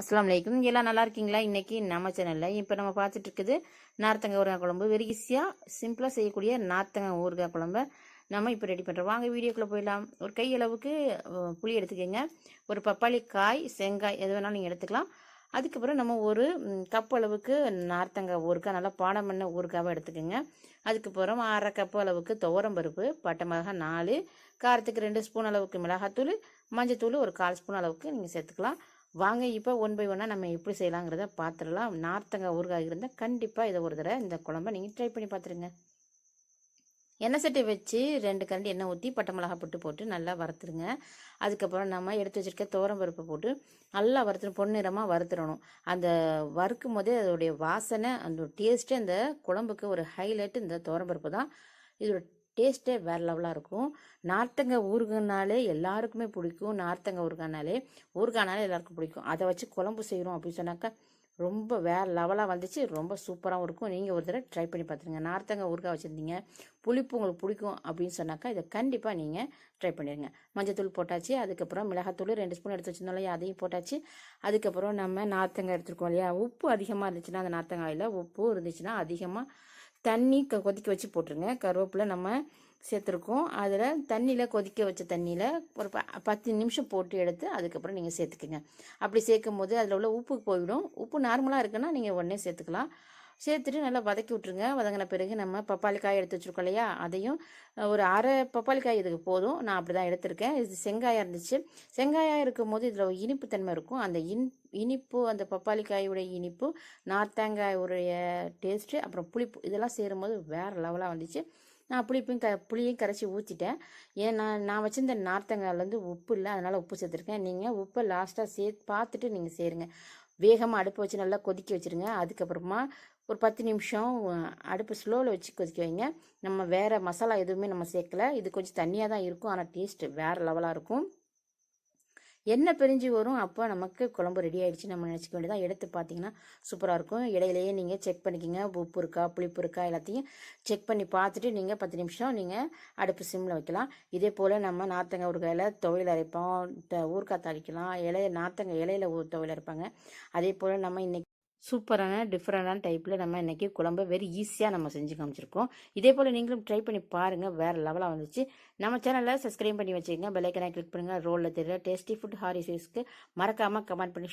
அஸ்லாம் அலைக்கும். எல்லாம் நல்லா இருக்கீங்களா? இன்னைக்கு நம்ம சேனலில் இப்போ நம்ம பார்த்துட்டு இருக்குது நார்த்தங்க ஊறுகாய் குழம்பு. வெரி ஈஸியாக சிம்பிளாக செய்யக்கூடிய நார்த்தங்க ஊறுகாய் குழம்ப நம்ம இப்போ ரெடி பண்ணுறோம் வாங்க வீடியோக்குள்ளே போயிடலாம். ஒரு கை அளவுக்கு புளி எடுத்துக்கோங்க. ஒரு பப்பாளி காய் செங்காய் எது வேணாலும் நீங்கள் எடுத்துக்கலாம். அதுக்கப்புறம் நம்ம ஒரு கப் அளவுக்கு நார்த்தங்காய் ஊறுகாய் நல்லா பாடம் பண்ண ஊறுகாவை எடுத்துக்கோங்க. அதுக்கப்புறம் அரை கப் அளவுக்கு துவரம் பருப்பு பட்டை மிளகாய் நாலு காரத்துக்கு ரெண்டு ஸ்பூன் அளவுக்கு மிளகாத்தூள் மஞ்சத்தூள் ஒரு கால் ஸ்பூன் அளவுக்கு நீங்கள் சேர்த்துக்கலாம். வாங்க இப்போ ஒன் பை ஒன்னாக நம்ம எப்படி செய்யலாங்கிறத பார்த்துடலாம் நார்த்தங்காய் ஊறுகாய் இருந்தால் கண்டிப்பாக இதை ஒரு தடவை இந்த குழம்ப நீங்கள் ட்ரை பண்ணி பார்த்துருங்க எண்ணெய் சட்டி வச்சு ரெண்டு கரண்டி எண்ணெய் ஊற்றி பட்டை மிளகாய் போட்டு போட்டு நல்லா வறுத்துருங்க. அதுக்கப்புறம் நம்ம எடுத்து வச்சிருக்க துவரம் பருப்பு போட்டு நல்லா வறுத்துணும் பொன்னிறமாக வறுத்துடணும். அந்த வறுக்கும் போதே அதோடைய வாசனை அந்த டேஸ்ட்டு அந்த குழம்புக்கு ஒரு ஹைலைட் இந்த துவரம் பருப்பு தான். இதோட டேஸ்ட்டே வேறு லெவலாக இருக்கும். நார்த்தங்க ஊறுகாய்னாலே எல்லாருக்குமே பிடிக்கும். நார்த்தங்க ஊறுகானாலே ஊறுகானாலே எல்லாருக்கும் பிடிக்கும். அதை வச்சு குழம்பு செய்கிறோம் அப்படின்னு சொன்னாக்கா ரொம்ப வேறு லெவலாக வந்துச்சு. ரொம்ப சூப்பராகவும் இருக்கும். நீங்கள் ஒரு தடவை ட்ரை பண்ணி பார்த்துருங்க நார்த்தங்காய் ஊறுகாய் வச்சுருந்தீங்க. புளிப்பு உங்களுக்கு பிடிக்கும் அப்படின்னு சொன்னாக்கா இதை கண்டிப்பாக நீங்கள் ட்ரை பண்ணிடுங்க மஞ்சத்தூள் போட்டாச்சு. அதுக்கப்புறம் மிளகாத்தூள் ரெண்டு ஸ்பூன் எடுத்து வச்சிருந்தோம் இல்லையா? அதையும் போட்டாச்சு. அதுக்கப்புறம் நம்ம நார்த்தங்காய் எடுத்துருக்கோம் இல்லையா? உப்பு அதிகமாக இருந்துச்சுன்னா அந்த நார்த்தங்காயில் உப்பு இருந்துச்சுன்னா அதிகமாக தண்ணி க கொதிக்க வச்சு போட்டுருங்க. கருவேப்பிலை நம்ம சேர்த்துருக்கோம். அதில் தண்ணியில் கொதிக்க வச்ச தண்ணியில் ஒரு ப பத்து நிமிஷம் போட்டு எடுத்து அதுக்கப்புறம் நீங்கள் சேர்த்துக்குங்க. அப்படி சேர்க்கும் போது அதில் உள்ள உப்பு போயிடும். உப்பு நார்மலாக இருக்குன்னா நீங்கள் உடனே சேர்த்துக்கலாம். சேர்த்துட்டு நல்லா வதக்கி விட்ருங்க வதங்கின பிறகு நம்ம பப்பாளி காய் எடுத்து வச்சுருக்கோம் இல்லையா? அதையும் ஒரு அரை பப்பாளி காய் இதுக்கு போதும். நான் அப்படி தான் எடுத்திருக்கேன். இது செங்காயாக இருந்துச்சு. செங்காயாக இருக்கும் போது இதில் இனிப்பு தன்மை இருக்கும். அந்த இன் இனிப்பு அந்த பப்பாளி காயுடைய இனிப்பு நார்த்தேங்காயுடைய டேஸ்ட்டு அப்புறம் புளிப்பு இதெல்லாம் சேரும்போது வேறு லெவலாக வந்துச்சு. நான் புளிப்பையும் க புளியும் கரைச்சி ஊற்றிட்டேன் ஏன்னா நான் வச்சிருந்த நார்த்தங்காயிலேருந்து உப்பு இல்லை. அதனால் உப்பு சேர்த்துருக்கேன். நீங்கள் உப்பை லாஸ்ட்டாக சே பார்த்துட்டு நீங்கள் சேருங்க. வேகமாக அடுப்பு வச்சு நல்லா கொதிக்க வச்சுருங்க. அதுக்கப்புறமா ஒரு பத்து நிமிஷம் அடுப்பு ஸ்லோவில் வச்சு கொதிக்க வைங்க. நம்ம வேறு மசாலா எதுவுமே நம்ம சேர்க்கல. இது கொஞ்சம் தண்ணியாக தான் இருக்கும். ஆனால் டேஸ்ட்டு வேறு லெவலாக இருக்கும். எண்ணெய் பிரிஞ்சு வரும். அப்போ நமக்கு குழம்பு ரெடி ஆகிடுச்சு நம்ம நினச்சிக்க வேண்டியதான் எடுத்து பார்த்தீங்கன்னா சூப்பராக இருக்கும். இடையிலேயே நீங்கள் செக் பண்ணிக்கோங்க. உப்பு இருக்கா புளிப்பு இருக்கா எல்லாத்தையும் செக் பண்ணி பார்த்துட்டு நீங்கள் பத்து நிமிஷம் நீங்கள் அடுப்பு சிம்மில் வைக்கலாம். இதே போல் நம்ம நாத்தங்க ஊறுகாயில் துவையல் அரைப்போம். த- ஊறுகாய் தாளிக்கலாம். இலைய நாத்தங்க இலையில ஊ அரைப்பாங்க. அதே போல் நம்ம இன்றைக்கி சூப்பரான டிஃப்ரெண்டான டைப்பில் நம்ம இன்றைக்கி குழம்பு வெரி ஈஸியாக நம்ம செஞ்சு காமிச்சிருக்கோம். இதே போல் நீங்களும் ட்ரை பண்ணி பாருங்கள் வேறு லெவலாக வந்துச்சு. நம்ம சேனலை சப்ஸ்கிரைப் பண்ணி வச்சுக்கோங்க பெல்லைக்கனை கிளிக் பண்ணுங்கள் ரோலில் தெரியல டேஸ்டி ஃபுட் ஹாரி மறக்காமல் கமெண்ட் பண்ணி